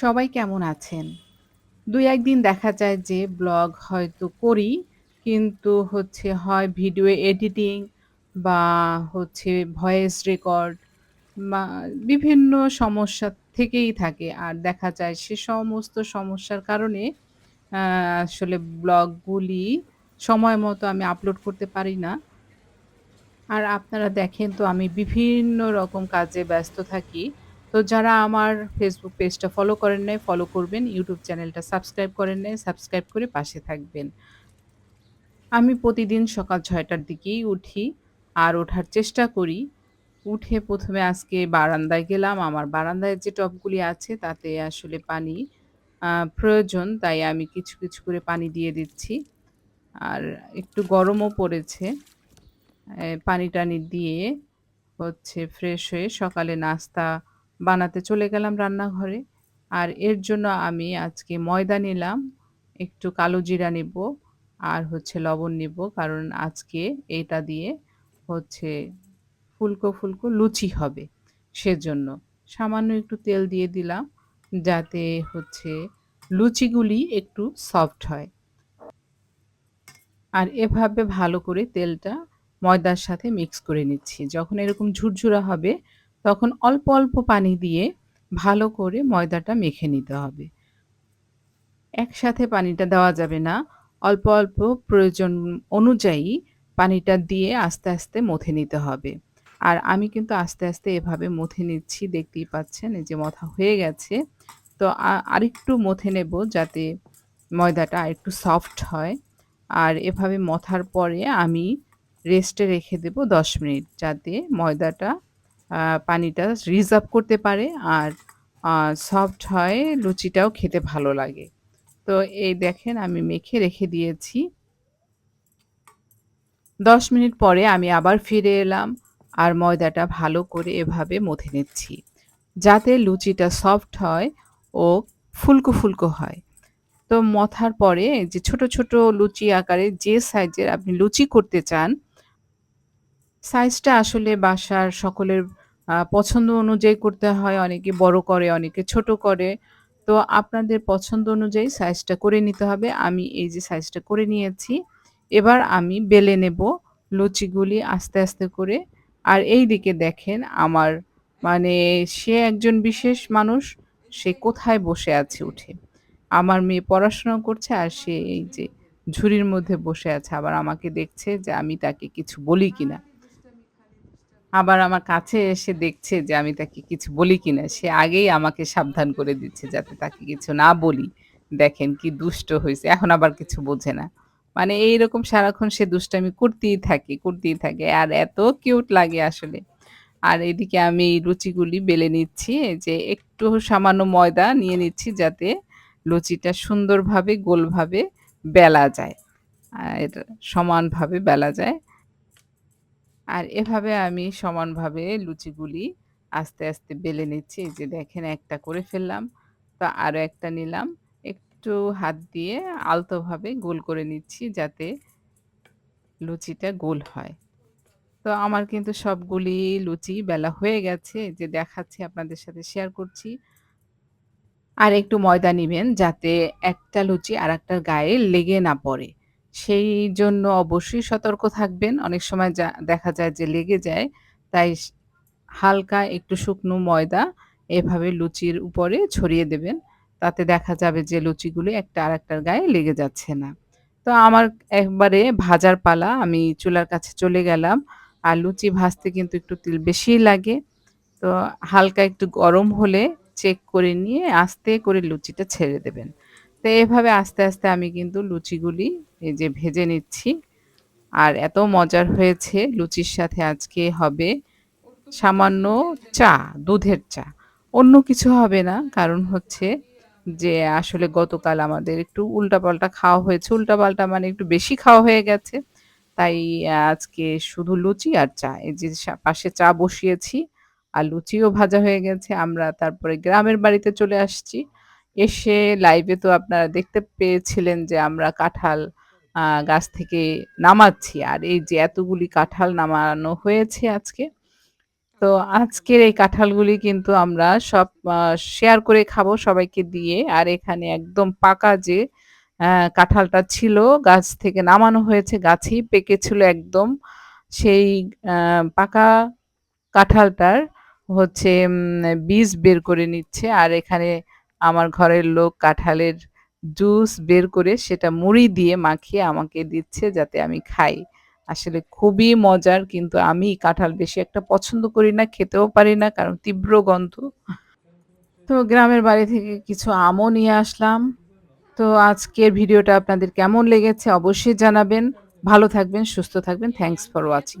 সবাই কেমন আছেন? ২-১ দিন দেখা যায় যে ব্লগ হয়তো করি, কিন্তু হচ্ছে হয় ভিডিও এডিটিং বা হচ্ছে ভয়েস রেকর্ড বা বিভিন্ন সমস্যা থেকেই থাকে। আর দেখা যায় সে সমস্ত সমস্যার কারণে আসলে ব্লগগুলি সময় মতো আমি আপলোড করতে পারি না। আর আপনারা দেখেন তো আমি বিভিন্ন রকম কাজে ব্যস্ত থাকি। তো যারা আমার ফেসবুক পেজটা ফলো করেন নাই, ফলো করবেন। ইউটিউব চ্যানেলটা সাবস্ক্রাইব করেন নাই, সাবস্ক্রাইব করে পাশে থাকবেন। আমি প্রতিদিন সকাল ছয়টার দিকেই উঠি। আর ওঠার চেষ্টা করি। উঠে প্রথমে আজকে বারান্দায় গেলাম। আমার বারান্দায় যে টবগুলি আছে তাতে আসলে পানি প্রয়োজন। তাই আমি কিছু, কিছু করে পানি দিয়ে দিচ্ছি। আর একটু গরমও পড়েছে। পানি-টানি দিয়ে হচ্ছে ফ্রেশ হয়ে সকালে নাস্তা বানাতে চলে গেলাম রান্নাঘরে। আর এর জন্য আমি আজকে ময়দা নিলাম, একটু কালো জিরা নিবো, আর হচ্ছে লবণ নিবো। কারণ আজকে এটা দিয়ে হচ্ছে ফুলকো, ফুলকো লুচি হবে সেজন্য। সামান্য একটু তেল দিয়ে দিলাম যাতে হচ্ছে লুচিগুলি একটু সফট হয়। আর এভাবে ভালো করে তেলটা ময়দার সাথে মিক্স করে নিচ্ছি। যখন এরকম ঝুরঝুরা হবে তখন অল্প, অল্প পানি দিয়ে ভালো করে ময়দাটা মেখে নিতে হবে। একসাথে পানিটা দেওয়া যাবে না। অল্প, অল্প প্রয়োজন অনুযায়ী পানিটা দিয়ে আস্তে, আস্তে মথে নিতে হবে। আর আমি কিন্তু আস্তে, আস্তে এভাবে মথে নিচ্ছি দেখতেই পাচ্ছেন এই যে মথা হয়ে গেছে। তো আরেকটু মথে নেব যাতে ময়দাটা আরেকটু সফট হয়। আর এভাবে মথার পরে আমি রেস্টে রেখে দেব ১০ মিনিট যাতে ময়দাটা পানিটা রিজার্ভ করতে পারে আর সফট হয়, লুচিটাও খেতে ভালো লাগে। তো এই দেখেন আমি মেখে রেখে দিয়েছি। ১০ মিনিট পরে আমি আবার ফিরে এলাম আর ময়দাটা ভালো করে এভাবে মথে নিচ্ছি। যাতে লুচিটা সফট হয় ও ফুলকো, ফুলকো হয়। তো মথার পরে যে ছোট, ছোট লুচি আকারে যে সাইজের আপনি লুচি করতে চান সাইজটা আসলে বাসার সকলের পছন্দ অনুযায়ী করতে হয়। অনেকে বড় করে, অনেকে ছোট করে। তো আপনাদের পছন্দ অনুযায়ী সাইজটা করে নিতে হবে। আমি এই যে সাইজটা করে নিয়েছি। এবার আমি বেলে নেব লুচিগুলি আস্তে, আস্তে করে। আর এই দিকে দেখেন আমার মানে সে একজন বিশেষ মানুষ, সে কোথায় বসে আছে উঠে। আমার মেয়ে পড়াশোনা করছে আর সে এই যে ঝুড়ির মধ্যে বসে আছে। আবার আমাকে দেখছে যে আমি তাকে কিছু বলি কিনা। আবার আমার কাছে এসে দেখছে যে আমি তাকে কিছু বলি কিনা। সে আগেই আমাকে সাবধান করে দিচ্ছে যাতে তাকে কিছু না বলি। দেখেন কি দুষ্ট হয়েছে এখন আবার কিছু বোঝে না। মানে এইরকম সারাক্ষণ সে দুষ্টামি করতেই থাকে, করতেই থাকে। আর এত কিউট লাগে আসলে। আর এদিকে আমি এই লুচিগুলি বেলে নিচ্ছি। যে একটু সামান্য ময়দা নিয়ে নিচ্ছি যাতে লুচিটা সুন্দরভাবে গোলভাবে বেলা যায়। আর সমানভাবে বেলা যায়। আর এভাবে আমি সমানভাবে লুচিগুলি আস্তে, আস্তে বেলে নিচ্ছি। যে দেখেন একটা করে ফেললাম। তো আরও একটা নিলাম। একটু হাত দিয়ে আলতোভাবে গোল করে নিচ্ছি যাতে লুচিটা গোল হয়। তো আমার কিন্তু সবগুলি লুচি বেলা হয়ে গেছে। যে দেখাচ্ছি আপনাদের সাথে শেয়ার করছি। আর একটু ময়দা নেবেন যাতে একটা লুচি আরেকটার গায়ে লেগে না পড়ে। সেই জন্য অবশ্যই সতর্ক থাকবেন। অনেক সময় যা দেখা যায় যে লেগে যায়। তাই হালকা একটু শুকনো ময়দা এভাবে লুচির উপরে ছড়িয়ে দেবেন। তাতে দেখা যাবে যে লুচিগুলি একটা আরেকটার গায়ে লেগে যাচ্ছে না। তো আমার একবারে ভাজার পালা। আমি চুলার কাছে চলে গেলাম। আর লুচি ভাজতে কিন্তু একটু তেল বেশিই লাগে। তো হালকা একটু গরম হলে চেক করে নিয়ে আস্তে করে লুচিটা ছেড়ে দেবেন। তো এভাবে আস্তে, আস্তে আমি কিন্তু লুচিগুলি এই যে ভেজে নিচ্ছি। আর এত মজার হয়েছে লুচির সাথে আজকে হবে সামান্য চা, দুধের চা। অন্য কিছু হবে না। কারণ হচ্ছে যে আসলে গতকাল আমাদের একটু উল্টাপাল্টা খাওয়া হয়েছে। উল্টাপাল্টা মানে একটু বেশি খাওয়া হয়ে গেছে। তাই আজকে শুধু লুচি আর চা। এই যে পাশে চা বসিয়েছি। আর লুচিও ভাজা হয়ে গেছে। আমরা তারপরে গ্রামের বাড়িতে চলে আসছি। এসে লাইভে তো আপনারা দেখতে পেয়েছিলেন যে আমরা কাঁঠাল গাছ থেকে নামাচ্ছি। আর এই যে এতগুলি কাঁঠাল নামানো হয়েছে আজকে। তো আজকের এই কাঁঠালগুলি কিন্তু আমরা সব শেয়ার করে খাব সবাইকে দিয়ে। আর এখানে একদম পাকা যে কাঁঠালটা ছিল গাছ থেকে নামানো হয়েছে, গাছেই পেকেছিল একদম। সেই পাকা কাঁঠালটার হচ্ছে বীজ বের করে নিচ্ছে। আর এখানে আমার ঘরের লোক কাঁঠালের জুস বের করে সেটা মুড়ি দিয়ে মাখিয়ে আমাকে দিচ্ছে যাতে আমি খাই। আসলে খুবই মজার কিন্তু আমি কাঁঠাল বেশি একটা পছন্দ করি না, খেতেও পারি না কারণ তীব্র গন্ধ। তো গ্রামের বাড়ি থেকে কিছু আমও নিয়ে আসলাম। তো আজকের ভিডিওটা আপনাদের কেমন লেগেছে অবশ্যই জানাবেন। ভালো থাকবেন, সুস্থ থাকবেন। Thanks for watching.